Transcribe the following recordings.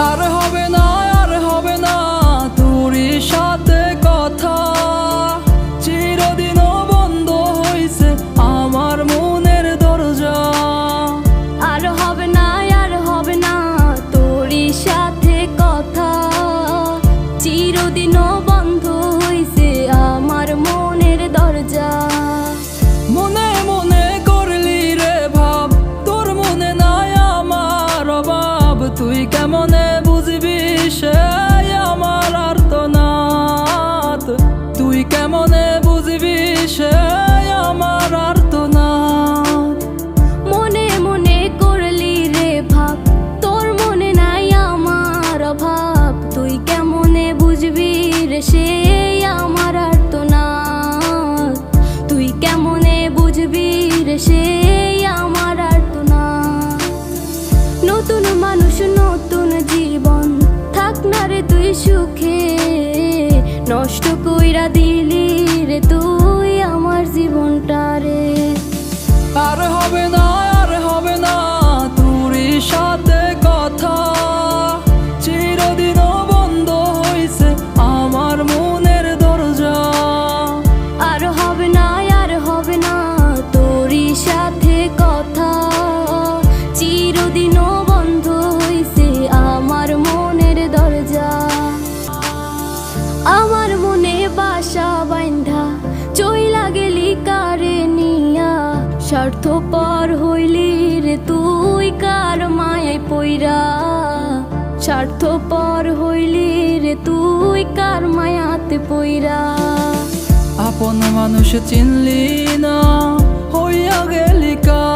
আর হবে না তুই কেমনে বুঝবি সে? নতুন মানুষ নতুন জীবন। থাক না রে তুই সুখে নষ্ট কইরা দিলি স্বার্থপর হইলি রে তুই কার মায়ায় পইরা? স্বার্থপর হইলি রে তুই কার মায়াতে পইরা? আপন মানুষ চিনলি না, হইয়া গেলি কার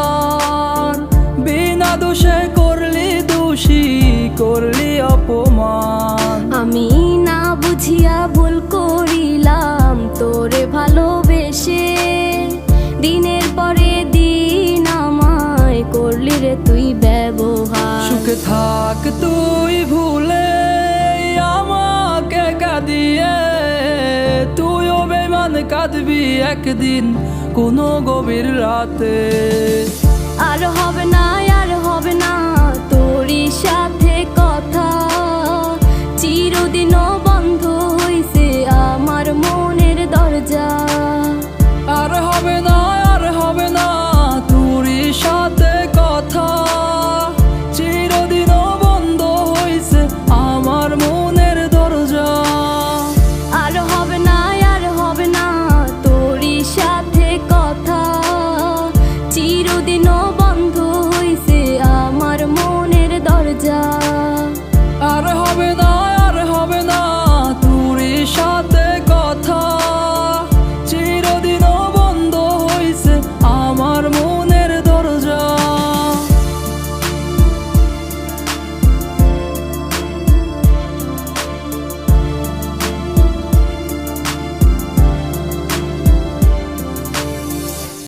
থাক তুই ভুলে আমাকে কাঁদিয়ে। তুইও বেমান কাঁদবি একদিন কোনো গভীর রাতে।